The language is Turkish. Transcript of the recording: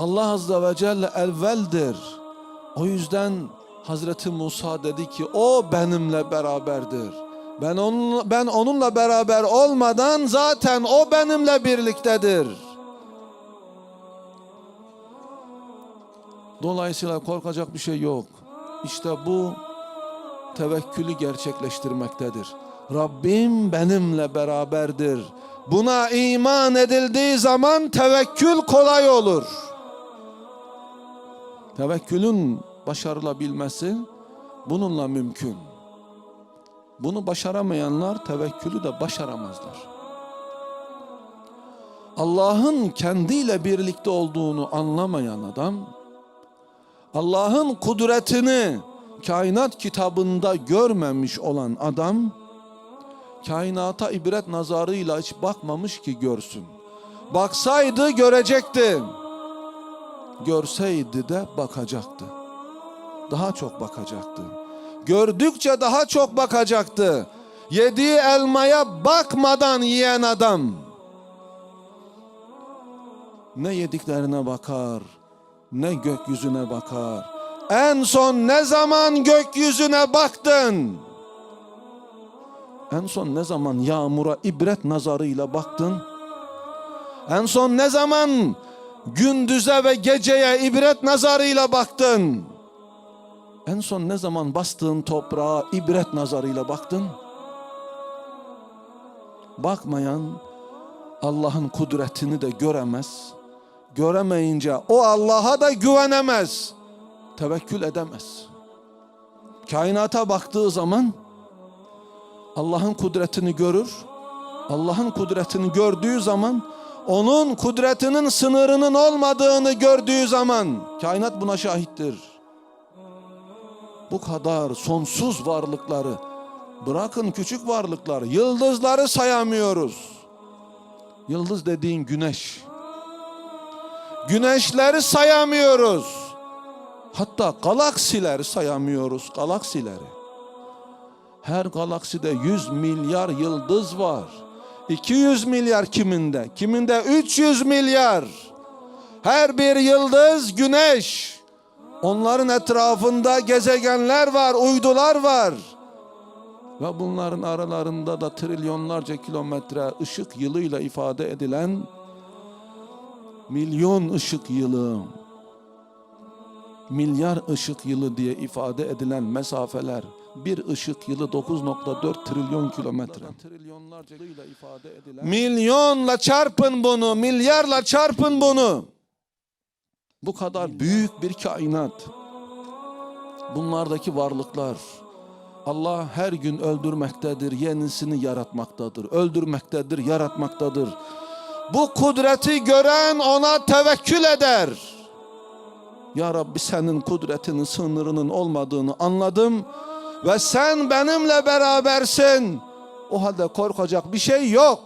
Allah Azze ve Celle evveldir. O yüzden Hazreti Musa dedi ki o benimle beraberdir. Ben onunla, ben onunla beraber olmadan zaten o benimle birliktedir. Dolayısıyla korkacak bir şey yok. İşte bu tevekkülü gerçekleştirmektedir. Rabbim benimle beraberdir. Buna iman edildiği zaman tevekkül kolay olur. Tevekkülün başarılabilmesi bununla mümkün. Bunu başaramayanlar tevekkülü de başaramazlar. Allah'ın kendiyle birlikte olduğunu anlamayan adam, Allah'ın kudretini kainat kitabında görmemiş olan adam, kainata ibret nazarıyla hiç bakmamış ki görsün. Baksaydı görecekti. Görseydi de bakacaktı. Daha çok bakacaktı. Gördükçe daha çok bakacaktı. Yediği elmaya bakmadan yiyen adam ne yediklerine bakar, ne gökyüzüne bakar. En son ne zaman gökyüzüne baktın? En son ne zaman yağmura ibret nazarıyla baktın? En son ne zaman gündüze ve geceye ibret nazarıyla baktın? En son ne zaman bastığın toprağa ibret nazarıyla baktın? Bakmayan Allah'ın kudretini de göremez. Göremeyince o Allah'a da güvenemez. Tevekkül edemez. Kainata baktığı zaman Allah'ın kudretini görür. Allah'ın kudretini gördüğü zaman onun kudretinin sınırının olmadığını gördüğü zaman kainat buna şahittir. Bu kadar sonsuz varlıkları bırakın küçük varlıkları yıldızları sayamıyoruz. Yıldız dediğin güneş. Güneşleri sayamıyoruz. Hatta galaksileri sayamıyoruz galaksileri. Her galakside 100 milyar yıldız var. 200 milyar kiminde? Kiminde 300 milyar. Her bir yıldız güneş. Onların etrafında gezegenler var, uydular var. Ve bunların aralarında da trilyonlarca kilometre ışık yılıyla ifade edilen milyon ışık yılı, milyar ışık yılı diye ifade edilen mesafeler, bir ışık yılı 9.4 trilyon kilometre. Milyonla çarpın bunu, milyarla çarpın bunu. Bu kadar büyük bir kainat. Bunlardaki varlıklar. Allah her gün öldürmektedir, yenisini yaratmaktadır. Öldürmektedir, yaratmaktadır. Bu kudreti gören ona tevekkül eder. Ya Rabbi senin kudretinin sınırının olmadığını anladım ve sen benimle berabersin. O halde korkacak bir şey yok.